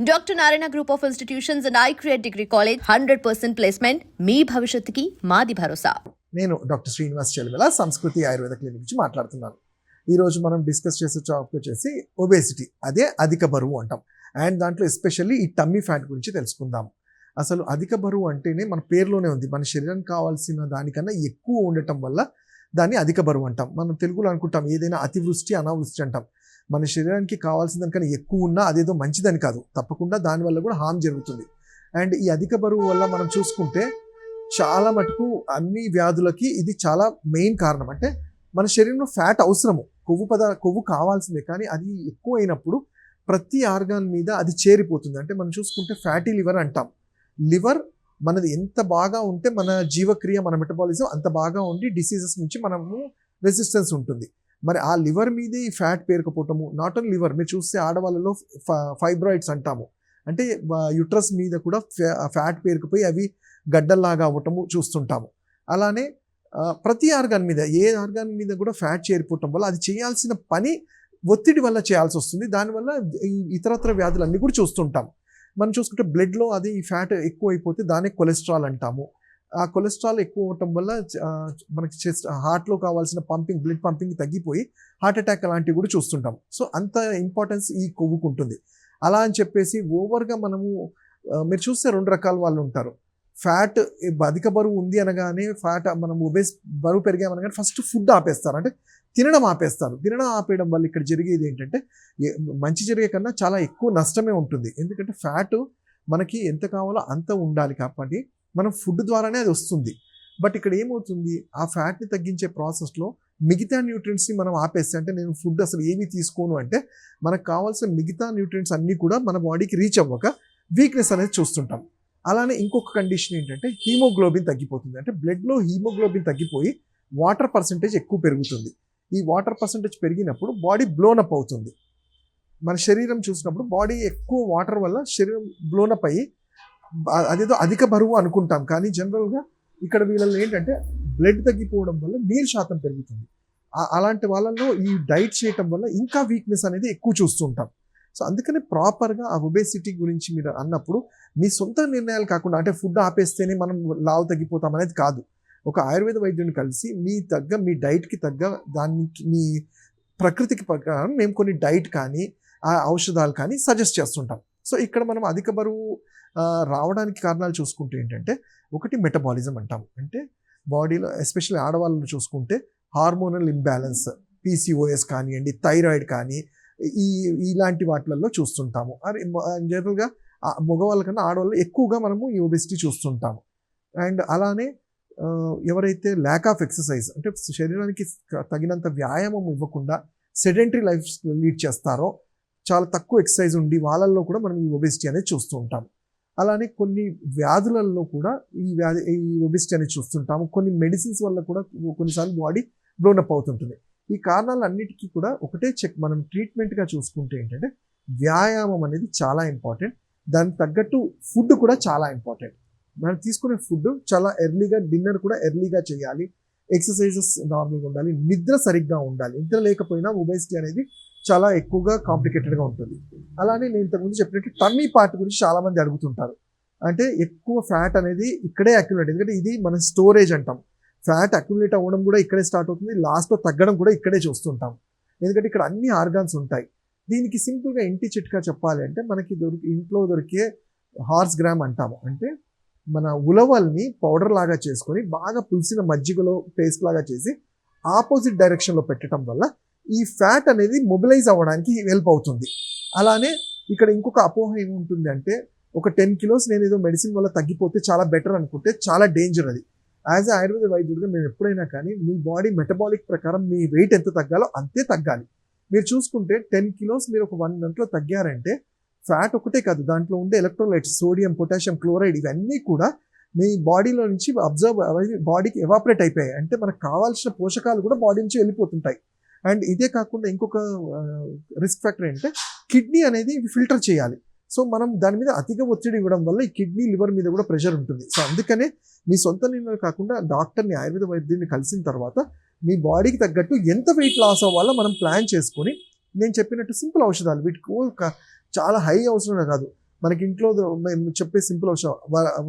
Doctor Narayana group of institutions and I create degree college hundred percent placement మీ భవిష్యత్తుకి మాది భరోసా. నేను doctor Srinivas చెలవెల సంస్కృతి Ayurveda clinic నుంచి మాట్లాడుతున్నాను. ఈరోజు మనం డిస్కస్ చేసే టాపిక్ వచ్చేసి ఒబేసిటీ అదే అధిక బరువు అంటాం. అండ్ దాంట్లో ఎస్పెషల్లీ ఈ టమ్మీ ఫ్యాట్ గురించి తెలుసుకుందాం. అసలు అధిక బరువు అంటేనే మన పేరులోనే ఉంది. మన శరీరానికి కావాల్సిన దానికన్నా ఎక్కువ ఉండటం వల్ల దాన్ని అధిక బరువు అంటాం. మనం తెలుగులో అనుకుంటాం ఏదైనా అతివృష్టి అనావృష్టి అంటాం. మన శరీరానికి కావాల్సిన దానికన్నా ఎక్కువ ఉన్నా అదేదో మంచిదని కాదు. తప్పకుండా దానివల్ల కూడా హామ్ జరుగుతుంది. అండ్ ఈ అధిక బరువు వల్ల మనం చూసుకుంటే చాలా మటుకు అన్ని వ్యాధులకి ఇది చాలా మెయిన్ కారణం. అంటే మన శరీరంలో ఫ్యాట్ అవసరము. కొవ్వు పద కొవ్వు కావాల్సిందే. కానీ అది ఎక్కువ అయినప్పుడు ప్రతి ఆర్గాన్ మీద అది చేరిపోతుంది. అంటే మనం చూసుకుంటే ఫ్యాటీ లివర్ అంటాం. లివర్ మనది ఎంత బాగా ఉంటే మన జీవక్రియ మన మెటబాలిజం అంత బాగా ఉండి డిసీజెస్ నుంచి మనము రెసిస్టెన్స్ ఉంటుంది. మరి ఆ లివర్ మీదే ఈ ఫ్యాట్ పేరుకపోవటము నాట్ ఓన్లీ లివర్ మీరు చూస్తే ఆడవాళ్ళలో ఫైబ్రాయిడ్స్ అంటాము. అంటే యుట్రస్ మీద కూడా ఫ్యాట్ పేరుకుపోయి అవి గడ్డల్లాగా అవ్వటము చూస్తుంటాము. అలానే ప్రతి ఆర్గాన్ మీద ఏ ఆర్గాన్ మీద కూడా ఫ్యాట్ చేరిపోవటం వల్ల అది చేయాల్సిన పని ఒత్తిడి వల్ల చేయాల్సి వస్తుంది. దానివల్ల ఈ ఇతరత్ర వ్యాధులన్నీ కూడా చూస్తుంటాం మనం చూసుకుంటే బ్లడ్లో అది ఈ ఫ్యాట్ ఎక్కువ అయిపోతే దాన్ని కొలెస్ట్రాల్ అంటాము. ఆ కొలెస్ట్రాల్ ఎక్కువ అవటం వల్ల మనకి చెస్ట్ హార్ట్లో కావాల్సిన పంపింగ్ బ్లడ్ పంపింగ్ తగ్గిపోయి హార్ట్ అటాక్ అలాంటివి కూడా చూస్తుంటాం. సో అంత ఇంపార్టెన్స్ ఈ కొవ్వుకు ఉంటుంది. అలా అని చెప్పేసి ఓవర్గా మనము మీరు చూస్తే రెండు రకాల వాళ్ళు ఉంటారు. ఫ్యాట్ అధిక బరువు ఉంది అనగానే ఫ్యాట్ మనం ఒబేస్ బరువు పెరిగామనగానే ఫస్ట్ ఫుడ్ ఆపేస్తారు. అంటే తినడం ఆపేస్తారు. తినడం ఆపేయడం వల్ల ఇక్కడ జరిగేది ఏంటంటే మంచి జరిగే కన్నా చాలా ఎక్కువ నష్టమే ఉంటుంది. ఎందుకంటే ఫ్యాట్ మనకి ఎంత కావాలో అంత ఉండాలి కాబట్టి మనం ఫుడ్ ద్వారానే అది వస్తుంది. బట్ ఇక్కడ ఏమవుతుంది? ఆ ఫ్యాట్ని తగ్గించే ప్రాసెస్లో మిగతా న్యూట్రియంట్స్ని మనం ఆపేస్తే అంటే నేను ఫుడ్ అసలు ఏమీ తీసుకోను అంటే మనకు కావాల్సిన మిగతా న్యూట్రియంట్స్ అన్నీ కూడా మన బాడీకి రీచ్ అవ్వక వీక్నెస్ అనేది చూస్తుంటాం. అలానే ఇంకొక కండిషన్ ఏంటంటే హీమోగ్లోబిన్ తగ్గిపోతుంది. అంటే బ్లడ్లో హీమోగ్లోబిన్ తగ్గిపోయి వాటర్ పర్సంటేజ్ ఎక్కువ పెరుగుతుంది. ఈ వాటర్ పర్సంటేజ్ పెరిగినప్పుడు బాడీ బ్లోనప్ అవుతుంది. మన శరీరం చూసినప్పుడు బాడీ ఎక్కువ వాటర్ వల్ల శరీరం బ్లోనప్ అయ్యి అదేదో అధిక బరువు అనుకుంటాం. కానీ జనరల్గా ఇక్కడ వీళ్ళలో ఏంటంటే బ్లడ్ తగ్గిపోవడం వల్ల నీరు శాతం పెరుగుతుంది. అలాంటి వాళ్ళలో ఈ డైట్ చేయటం వల్ల ఇంకా వీక్నెస్ అనేది ఎక్కువ చూస్తుంటాం సో అందుకనే ప్రాపర్గా ఆ ఒబేసిటీ గురించి మీరు అన్నప్పుడు మీ సొంత నిర్ణయాలు కాకుండా అంటే ఫుడ్ ఆపేస్తేనే మనం లావు తగ్గిపోతాం అనేది కాదు. ఒక ఆయుర్వేద వైద్యుని కలిసి మీ తగ్గ మీ డైట్కి తగ్గ దానికి మీ ప్రకృతికి ప్రకారం మేము కొన్ని డైట్ కానీ ఆ ఔషధాలు కానీ సజెస్ట్ చేస్తుంటాం. సో ఇక్కడ మనం అధిక బరువు రావడానికి కారణాలు చూసుకుంటే ఏంటంటే ఒకటి మెటబాలిజం అంటాం. అంటే బాడీలో ఎస్పెషల్లీ ఆడవాళ్ళని చూసుకుంటే హార్మోనల్ ఇంబ్యాలెన్స్ పీసీఓఎస్ కానివ్వండి థైరాయిడ్ కానీ ఈ ఇలాంటి వాటిలలో చూస్తుంటాము. అరే జనరల్గా మగవాళ్ళ కన్నా ఆడవాళ్ళు ఎక్కువగా మనము ఈ ఒబెసిటీ చూస్తుంటాము. అండ్ అలానే ఎవరైతే ల్యాక్ ఆఫ్ ఎక్సర్సైజ్ అంటే శరీరానికి తగినంత వ్యాయామం ఇవ్వకుండా సెడెంటరీ లైఫ్ లీడ్ చేస్తారో చాలా తక్కువ ఎక్సర్సైజ్ ఉండి వాళ్ళల్లో కూడా మనం ఈ ఒబెసిటీ అనేది చూస్తూ ఉంటాం అలానే కొన్ని వ్యాధులలో కూడా ఈ వ్యాధి ఈ ఒబిసిటీ అనేది చూస్తుంటాము. కొన్ని మెడిసిన్స్ వల్ల కూడా కొన్నిసార్లు బాడీ బ్లోనప్ అవుతుంటుంది. ఈ కారణాలన్నిటికీ కూడా ఒకటే చెక్ మనం ట్రీట్మెంట్గా చూసుకుంటే ఏంటంటే వ్యాయామం అనేది చాలా ఇంపార్టెంట్ దానికి తగ్గట్టు ఫుడ్ కూడా చాలా ఇంపార్టెంట్ మనం తీసుకునే ఫుడ్ చాలా ఎర్లీగా డిన్నర్ కూడా ఎర్లీగా చేయాలి. ఎక్సర్సైజెస్ నార్మల్గా ఉండాలి. నిద్ర సరిగ్గా ఉండాలి. నిద్ర లేకపోయినా ఒబేసిటీ అనేది చాలా ఎక్కువగా కాంప్లికేటెడ్గా ఉంటుంది. అలానే నేను ఇంతకుముందు చెప్పినట్టు టమ్మీ పార్ట్ గురించి చాలామంది అడుగుతుంటారు. అంటే ఎక్కువ ఫ్యాట్ అనేది ఇక్కడే అక్యుములేట్ ఎందుకంటే ఇది మనం స్టోరేజ్ అంటాం. ఫ్యాట్ అక్యుములేట్ అవ్వడం కూడా ఇక్కడే స్టార్ట్ అవుతుంది. లాస్ట్లో తగ్గడం కూడా ఇక్కడే చూస్తుంటాం. ఎందుకంటే ఇక్కడ అన్ని ఆర్గాన్స్ ఉంటాయి. దీనికి సింపుల్గా ఇంటి చిట్కా చెప్పాలి అంటే మనకి దొరికి ఇంట్లో దొరికే హార్స్ గ్రామ్ అంటాము. అంటే మన ఉలవల్ని పౌడర్ లాగా చేసుకొని బాగా పులిసిన మజ్జిగలో పేస్ట్ లాగా చేసి ఆపోజిట్ డైరెక్షన్లో పెట్టడం వల్ల ఈ ఫ్యాట్ అనేది మొబిలైజ్ అవ్వడానికి హెల్ప్ అవుతుంది. అలానే ఇక్కడ ఇంకొక అపోహ ఏముంటుంది అంటే ఒక టెన్ కిలోస్ నేను ఏదో మెడిసిన్ వల్ల తగ్గిపోతే చాలా బెటర్ అనుకుంటే చాలా డేంజర్ అది. యాజ్ ఆయుర్వేద వైద్యుడిగా మేము ఎప్పుడైనా కానీ మీ బాడీ మెటబాలిక్ ప్రకారం మీ వెయిట్ ఎంత తగ్గాలో అంతే తగ్గాలి. మీరు చూసుకుంటే టెన్ కిలోస్ మీరు ఒక వన్ మంత్లో తగ్గారంటే ఫ్యాట్ ఒకటే కాదు దాంట్లో ఉండే ఎలక్ట్రోలైట్స్ సోడియం పొటాషియం క్లోరైడ్ ఇవన్నీ కూడా మీ బాడీలో నుంచి అబ్జర్వ్ బాడీకి ఎవాపరేట్ అయిపోయాయి. అంటే మనకు కావాల్సిన పోషకాలు కూడా బాడీ నుంచి వెళ్ళిపోతుంటాయి. అండ్ ఇదే కాకుండా ఇంకొక రిస్క్ ఫ్యాక్టర్ ఏంటంటే కిడ్నీ అనేది ఫిల్టర్ చేయాలి. సో మనం దాని మీద అతిగా ఒత్తిడి ఇవ్వడం వల్ల ఈ కిడ్నీ లివర్ మీద కూడా ప్రెషర్ ఉంటుంది. సో అందుకనే మీ సొంత నిర్ణయం కాకుండా డాక్టర్ని ఆయుర్వేద వైద్యుని కలిసిన తర్వాత మీ బాడీకి తగ్గట్టు ఎంత వెయిట్ లాస్ అవ్వాలో మనం ప్లాన్ చేసుకొని నేను చెప్పినట్టు సింపుల్ ఔషధాలు వీటికి చాలా హై అవసరం కాదు. మనకి ఇంట్లో మేము చెప్పే సింపుల్ ఔషధం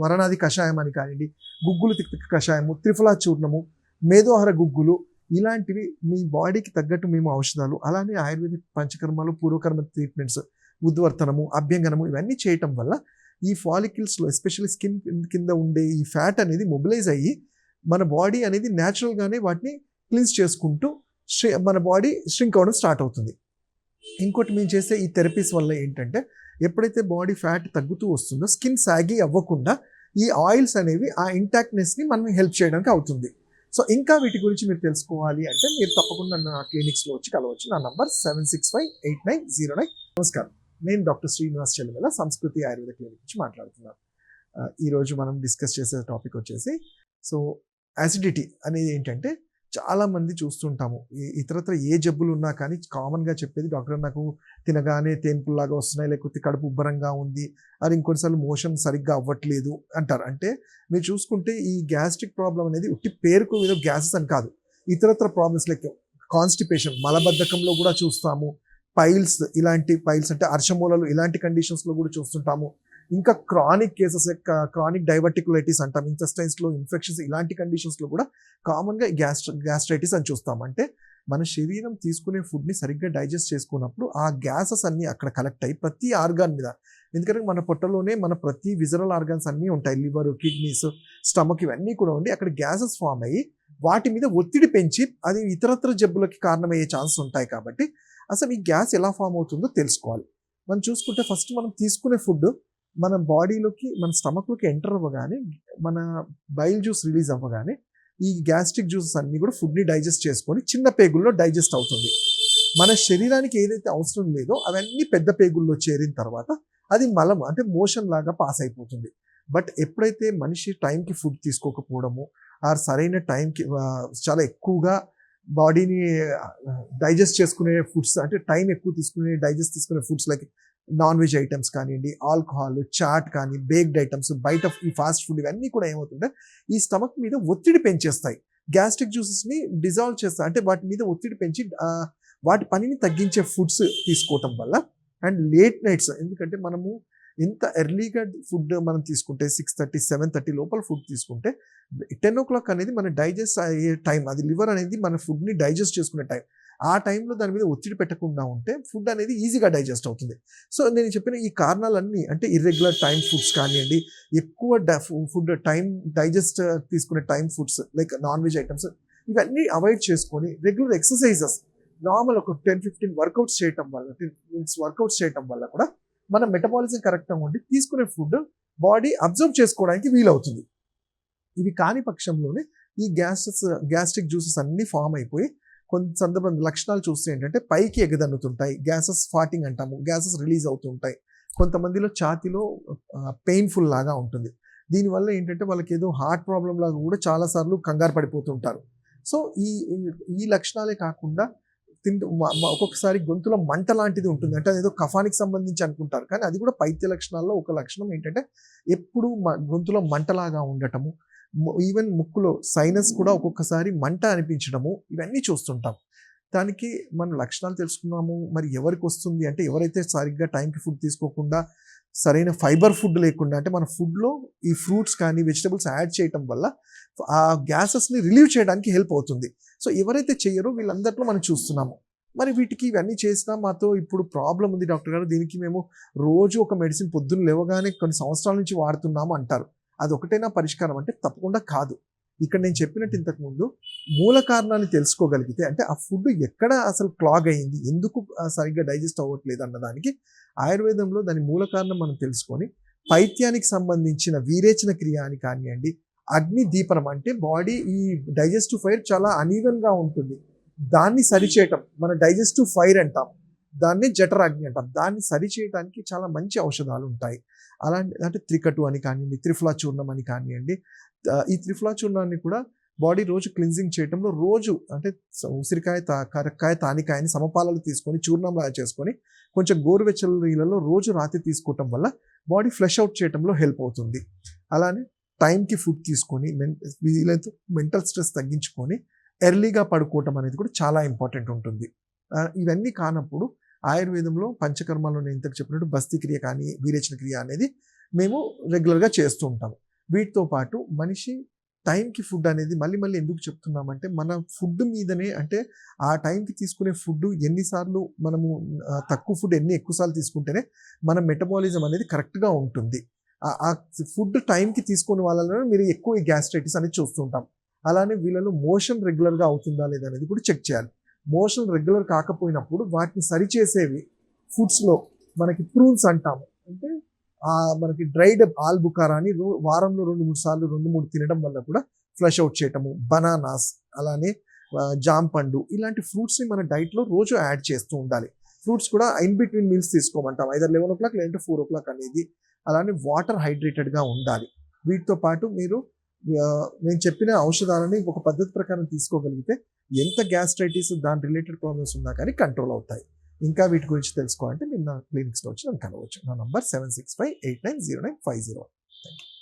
వరణాది కషాయం అని కానివ్వండి గుగ్గులు తిక్ కషాయము త్రిఫలా చూర్ణము మేధోహర గుగ్గులు ఇలాంటివి మీ బాడీకి తగ్గట్టు మేము ఔషధాలు అలానే ఆయుర్వేదిక్ పంచకర్మలు పూర్వకర్మ ట్రీట్మెంట్స్ ఉద్వర్తనము అభ్యంగనము ఇవన్నీ చేయటం వల్ల ఈ ఫాలికల్స్లో ఎస్పెషల్లీ స్కిన్ కింద ఉండే ఈ ఫ్యాట్ అనేది మొబిలైజ్ అయ్యి మన బాడీ అనేది న్యాచురల్గానే వాటిని క్లీన్స్ చేసుకుంటూ మన బాడీ స్ట్రింక్ అవ్వడం స్టార్ట్ అవుతుంది. ఇంకోటి మేము చేసే ఈ థెరపీస్ వల్ల ఏంటంటే ఎప్పుడైతే బాడీ ఫ్యాట్ తగ్గుతూ వస్తుందో స్కిన్ సాగి అవ్వకుండా ఈ ఆయిల్స్ అనేవి ఆ ఇంటాక్ట్నెస్ని మనం హెల్ప్ చేయడానికి అవుతుంది. సో ఇంకా వీటి గురించి మీరు తెలుసుకోవాలి అంటే మీరు తప్పకుండా నా క్లినిక్స్లో వచ్చి కలవచ్చు. నా number seven six five eight nine zero nine. నమస్కారం. నేను డాక్టర్ శ్రీనివాస్ చెల్లిమల సంస్కృతి ఆయుర్వేద క్లినిక్ నుంచి మాట్లాడుతున్నాను. ఈరోజు మనం డిస్కస్ చేసే టాపిక్ వచ్చేసి సో యాసిడిటీ అనేది ఏంటంటే చాలామంది చూస్తుంటాము. ఇతరత్ర ఏ జబ్బులు ఉన్నా కానీ కామన్గా చెప్పేది డాక్టర్ నాకు తినగానే తేన్పుల్లాగా వస్తున్నాయి లేకపోతే కడుపు ఉబ్బరంగా ఉంది అది ఇంకొన్నిసార్లు మోషన్ సరిగ్గా అవ్వట్లేదు అంటారు. అంటే మీరు చూసుకుంటే ఈ గ్యాస్ట్రిక్ ప్రాబ్లం అనేది ఉట్టి పేరుకు మీద గ్యాసెస్ అని కాదు. ఇతరత్ర ప్రాబ్లమ్స్ లైక్ కాన్స్టిపేషన్ మలబద్ధకంలో కూడా చూస్తాము. పైల్స్ ఇలాంటి పైల్స్ అంటే అర్షమూలలు ఇలాంటి కండిషన్స్లో కూడా చూస్తుంటాము. ఇంకా క్రానిక్ కేసెస్ క్రానిక్ డైవర్టికులైటిస్ అంటాం ఇంటెస్టైన్స్లో ఇన్ఫెక్షన్స్ ఇలాంటి కండిషన్స్లో కూడా కామన్గా గ్యాస్ట్ర గ్యాస్ట్రైటిస్ అని చూస్తాం. అంటే మన శరీరం తీసుకునే ఫుడ్ని సరిగ్గా డైజెస్ట్ చేసుకున్నప్పుడు ఆ గ్యాసెస్ అన్నీ అక్కడ కలెక్ట్ అయ్యి ప్రతి ఆర్గాన్ మీద ఎందుకంటే మన పొట్టలోనే మన ప్రతి విజరల్ ఆర్గాన్స్ అన్నీ ఉంటాయి. లివర్ కిడ్నీస్ స్టమక్ ఇవన్నీ కూడా ఉండి అక్కడ గ్యాసెస్ ఫామ్ అయ్యి వాటి మీద ఒత్తిడి పెంచి అది ఇతరత్ర జబ్బులకి కారణమయ్యే ఛాన్సెస్ ఉంటాయి కాబట్టి అసలు ఈ గ్యాస్ ఎలా ఫామ్ అవుతుందో తెలుసుకోవాలి. మనం చూసుకుంటే ఫస్ట్ మనం తీసుకునే ఫుడ్ మన బాడీలోకి మన స్టమక్లోకి ఎంటర్ అవ్వగానే మన బైల్ జ్యూస్ రిలీజ్ అవ్వగానే ఈ గ్యాస్ట్రిక్ జ్యూసెస్ అన్నీ కూడా ఫుడ్ని డైజెస్ట్ చేసుకొని చిన్న పేగుల్లో డైజెస్ట్ అవుతుంది. మన శరీరానికి ఏదైతే అవసరం లేదో అవన్నీ పెద్ద పేగుల్లో చేరిన తర్వాత అది మలం అంటే మోషన్ లాగా పాస్ అయిపోతుంది. బట్ ఎప్పుడైతే మనిషి టైంకి ఫుడ్ తీసుకోకపోవడము ఆర్ సరైన టైంకి చాలా ఎక్కువగా బాడీని డైజెస్ట్ చేసుకునే ఫుడ్స్ అంటే టైం ఎక్కువ తీసుకునే డైజెస్ట్ తీసుకునే foods like non veg items కానివ్వండి ఆల్కహాల్ చాట్ కానీ బేక్డ్ ఐటమ్స్ బయట ఈ ఫాస్ట్ ఫుడ్ ఇవన్నీ కూడా ఏమవుతుంటే ఈ స్టమక్ మీద ఒత్తిడి పెంచేస్తాయి. గ్యాస్ట్రిక్ జ్యూసెస్ని డిజాల్వ్ చేస్తాయి. అంటే వాటి మీద ఒత్తిడి పెంచి వాటి పనిని తగ్గించే ఫుడ్స్ తీసుకోవటం వల్ల అండ్ లేట్ నైట్స్ ఎందుకంటే మనము ఎంత ఎర్లీగా ఫుడ్ మనం తీసుకుంటే సిక్స్ థర్టీ సెవెన్ థర్టీ లోపల ఫుడ్ తీసుకుంటే టెన్ ఓ క్లాక్ అనేది మన డైజెస్ట్ అయ్యే టైం అది లివర్ అనేది మన ఫుడ్ని డైజెస్ట్ చేసుకునే టైం. ఆ టైంలో దాని మీద ఒత్తిడి పెట్టకుండా ఉంటే ఫుడ్ అనేది ఈజీగా డైజెస్ట్ అవుతుంది. సో నేను చెప్పిన ఈ కారణాలన్నీ అంటే ఇర్రెగ్యులర్ టైం ఫుడ్స్ కానివ్వండి ఎక్కువ ఫుడ్ టైం డైజెస్ట్ తీసుకునే time foods like non veg items ఇవన్నీ అవాయిడ్ చేసుకొని రెగ్యులర్ ఎక్సర్సైజెస్ నార్మల్ ఒక టెన్ ఫిఫ్టీన్ వర్కౌట్స్ చేయటం వల్ల మినిట్స్ వర్కౌట్స్ చేయటం వల్ల కూడా మన మెటబాలిజం కరెక్ట్గా ఉండి తీసుకునే ఫుడ్ బాడీ అబ్జర్వ్ చేసుకోవడానికి వీలవుతుంది. ఇవి కాని పక్షంలోనే ఈ గ్యాస్ట్రస్ గ్యాస్ట్రిక్ జ్యూసెస్ అన్నీ ఫామ్ అయిపోయి కొంత సందర్భం లక్షణాలు చూస్తే ఏంటంటే పైకి ఎగదన్నుతుంటాయి. గ్యాసెస్ ఫాటింగ్ అంటాము. గ్యాసెస్ రిలీజ్ అవుతుంటాయి. కొంతమందిలో ఛాతీలో పెయిన్ఫుల్ లాగా ఉంటుంది. దీనివల్ల ఏంటంటే వాళ్ళకి ఏదో హార్ట్ ప్రాబ్లం లాగా కూడా చాలాసార్లు కంగారు పడిపోతుంటారు. సో ఈ ఈ లక్షణాలే కాకుండా తింటూ ఒక్కొక్కసారి గొంతులో మంట లాంటిది ఉంటుంది. అంటే అదేదో కఫానికి సంబంధించి అనుకుంటారు. కానీ అది కూడా పైత్య లక్షణాల్లో ఒక లక్షణం ఏంటంటే ఎప్పుడు మ- గొంతులో మంటలాగా ఉండటము. ఈవెన్ ముక్కులో సైనస్ కూడా ఒక్కొక్కసారి మంట అనిపించడము ఇవన్నీ చూస్తుంటాం. దానికి మనం లక్షణాలు తెలుసుకున్నాము మరి ఎవరికి వస్తుంది అంటే ఎవరైతే సరిగ్గా టైంకి ఫుడ్ తీసుకోకుండా సరైన ఫైబర్ ఫుడ్ లేకుండా అంటే మన ఫుడ్లో ఈ ఫ్రూట్స్ కానీ వెజిటబుల్స్ యాడ్ చేయటం వల్ల ఆ గ్యాసెస్ని రిలీవ్ చేయడానికి హెల్ప్ అవుతుంది. సో ఎవరైతే చేయరో వీళ్ళందరిలో మనం చూస్తున్నాము. మరి వీటికి ఇవన్నీ చేసినా మాతో ఇప్పుడు ప్రాబ్లం ఉంది డాక్టర్ గారు దీనికి మేము రోజు ఒక మెడిసిన్ పొద్దున్న లేవగానే కొన్ని సంవత్సరాల నుంచి వాడుతున్నాము అంటారు. అది ఒకటేనా పరిష్కారం అంటే తప్పకుండా కాదు. ఇక్కడ నేను చెప్పినట్టు ఇంతకుముందు మూల కారణాన్ని తెలుసుకోగలిగితే అంటే ఆ ఫుడ్ ఎక్కడ అసలు క్లాగ్ అయ్యింది ఎందుకు సరిగ్గా డైజెస్ట్ అవ్వట్లేదు అన్నదానికి ఆయుర్వేదంలో దాని మూల కారణం మనం తెలుసుకొని పైత్యానికి సంబంధించిన వీరేచన క్రియ అని కానివ్వండి అగ్ని దీపనం అంటే బాడీ ఈ డైజెస్టివ్ ఫైర్ చాలా అనీవెన్గా ఉంటుంది. దాన్ని సరిచేయటం మన డైజెస్టివ్ ఫైర్ అంటాం. దాన్ని జఠరాగ్ని అంటారు. దాన్ని సరిచేయడానికి చాలా మంచి ఔషధాలు ఉంటాయి. అలాంటి అంటే త్రికటు అని కానివ్వండి త్రిఫలా చూర్ణం అని కానివ్వండి ఈ త్రిఫలా చూర్ణాన్ని కూడా బాడీ రోజు క్లిన్జింగ్ చేయటంలో రోజు అంటే ఉసిరికాయ తా కరక్కాయ తానికాయని సమపాలలు తీసుకొని చూర్ణంలా చేసుకొని కొంచెం గోరువెచ్చల నీళ్ళలో రోజు రాత్రి తీసుకోవటం వల్ల బాడీ ఫ్లెష్ అవుట్ చేయటంలో హెల్ప్ అవుతుంది. అలానే టైంకి ఫుడ్ తీసుకొని మెన్ వీలైతే మెంటల్ స్ట్రెస్ తగ్గించుకొని ఎర్లీగా పడుకోవటం అనేది కూడా చాలా ఇంపార్టెంట్ ఉంటుంది. ఇవన్నీ కానప్పుడు ఆయుర్వేదంలో పంచకర్మలో నేను ఇంతకు చెప్పినట్టు బస్తీ క్రియ కానీ వీరేచన క్రియ అనేది మేము రెగ్యులర్గా చేస్తూ ఉంటాము వీటితో పాటు మనిషి టైంకి ఫుడ్ అనేది మళ్ళీ మళ్ళీ ఎందుకు చెప్తున్నామంటే మన ఫుడ్ మీదనే అంటే ఆ టైంకి తీసుకునే ఫుడ్ ఎన్నిసార్లు మనము తక్కువ ఫుడ్ ఎన్ని ఎక్కువసార్లు తీసుకుంటేనే మన మెటబాలిజం అనేది కరెక్ట్గా ఉంటుంది. ఆ- ఫుడ్ టైంకి తీసుకునే వాళ్ళలో మీరు ఎక్కువ ఈ గ్యాస్ట్రైటిస్ అనేది చూస్తుంటాం అలానే వీళ్ళలో మోషన్ రెగ్యులర్గా అవుతుందా లేదా అనేది కూడా చెక్ చేయాలి. మోషన్ రెగ్యులర్ కాకపోయినప్పుడు వాటిని సరిచేసేవి ఫుడ్స్లో మనకి ప్రూన్స్ అంటాము. అంటే మనకి డ్రైడ్ ఆల్ బుకారా అని రో- వారంలో రెండు మూడు సార్లు రెండు మూడు తినడం వల్ల కూడా ఫ్లష్ అవుట్ చేయటము బనానాస్ అలానే జాంపండు పండు ఇలాంటి ఫ్రూట్స్ని మన డైట్లో రోజు యాడ్ చేస్తూ ఉండాలి. ఫ్రూట్స్ కూడా ఇన్ బిట్వీన్ మీల్స్ తీసుకోమంటాం. ఐదర్ లెవెన్ ఓ క్లాక్ లేదంటే ఫోర్ ఓ క్లాక్ అనేది అలానే వాటర్ హైడ్రేటెడ్గా ఉండాలి. వీటితో పాటు మీరు నేను చెప్పిన ఔషధాలని ఒక పద్ధతి ప్రకారం తీసుకోగలిగితే ఎంత గ్యాస్ట్రైటిస్ దాని రిలేటెడ్ ప్రాబ్లమ్స్ ఉన్నా కానీ కంట్రోల్ అవుతాయి. ఇంకా వీటి గురించి తెలుసుకోవాలంటే మీరు నా క్లినిక్స్లో వచ్చి నన్ను కలవచ్చు. నా number seven six five eight nine zero nine five zero thank you